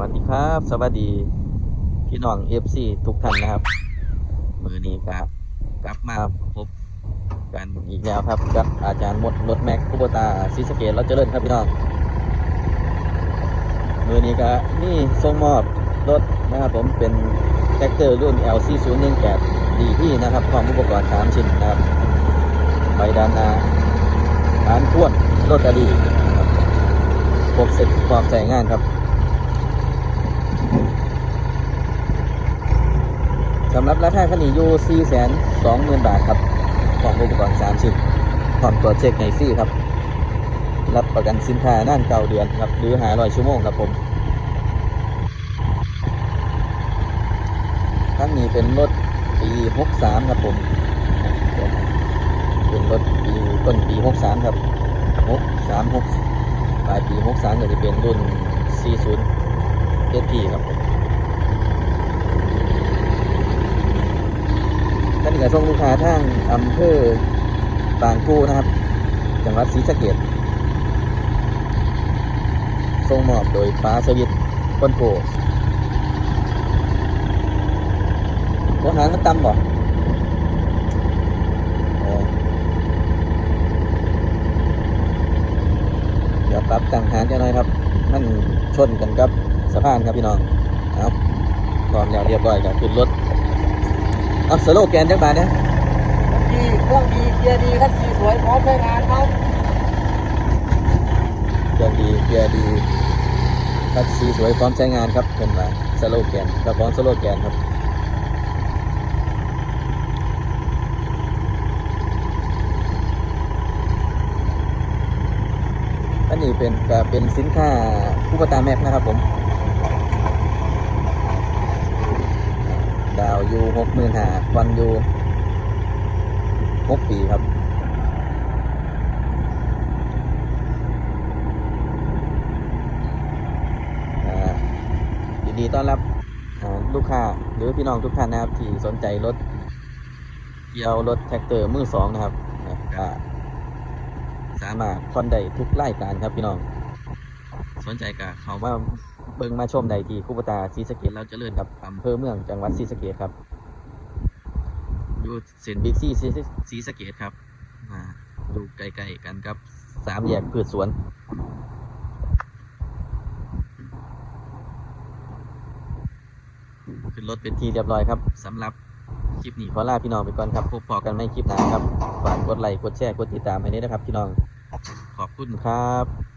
วัสดีครับ สวัสดี พี่น้องเอฟซีทุกท่านนะครับ มือนี้ครับ กลับมาพบกันอีกแล้วครับกับอาจารย์มดรถแม็กคุโบตาซิสเกตเราเจริญครับพี่น้องมือนี้ก็นี่ส่งมอบรถนะครับผมเป็นแท็กเตอร์รุ่น LC 0 1 8 DP นะครับพร้อมอุปกรณ์3ชิ้นนะครับใบด้านหน้าฐานพ่วงรถอดีครบพวกเสร็จความใส่งานครับ สำหรับราคาคันนี้อยู่ 4 2 0 0 0 0 บาทครับของอุปกรณ์3ชิ้นพร้อมตัวเช็คในซี่ครับ รับประกันสินค้าน่านเก่าเดือนครับ หรือหาร้อยชั่วโมงครับผมทั้งนี้เป็นรถปี 63 ครับผม เป็นรถปีต้นปี 63 ครับ 63 6ปลายปี 63ก็จะเป็นรุ่น 40 ST ครับท่านกระส่งลูกค้าทางอำเภอบางปูนะครับ จังหวัดศรีสะเกดส่งมอบโดยป้าสวิตคนโกหัวหางมันตำบ่เดี๋ยวปรับต่างหางจะหน่อยครับ มันชนกันกับสะพานครับพี่น้องเอาพร้อมแล้วเรียบร้อยครับขึ้นรถเอาสโลแกนจักบาทเนี่ยดีเครื่องดีเกียร์ดีคัดสีสวยพร้อมใช้งานครับเครื่องดีเกียร์ดีคัดสีสวยพร้อมใช้งานครับเป็นว่าสโลแกนกระป๋องสโลแกนครับ อันนี้เป็นเป็นสินค้าผู้ประตาแม็กนะครับผม ดาวยูหกหมื่นหาวันยูหกปีครับยินดีต้อนรับลูกค้าหรือพี่น้องทุกท่านนะครับ ที่สนใจรถเกี่ยวรถแท็กเตอร์มือสองนะครับ สามารถคอนได้ทุกรายการครับพี่น้อง สนใจก็เขามาเบิ่งมาชมได้ที่คูปตาศรีสะเกดเราจะเจริญกับอำเภอเมืองจังหวัดศรีสะเกดครับอยู่เซนบิ๊กซี่ศรีสะเกดครับอ่าอยู่ใกล้ๆกันครับสามแยกพืชสวนขึ้นรถเป็นที่เรียบร้อยครับสำหรับคลิปนี้ขอลาพี่น้องไปก่อนครับพบพอกันไม่คลิปหน้าครับ ฝากกดไลค์กดแชร์กดติดตามให้ด้วยนะครับพี่น้อง ขอบคุณครับ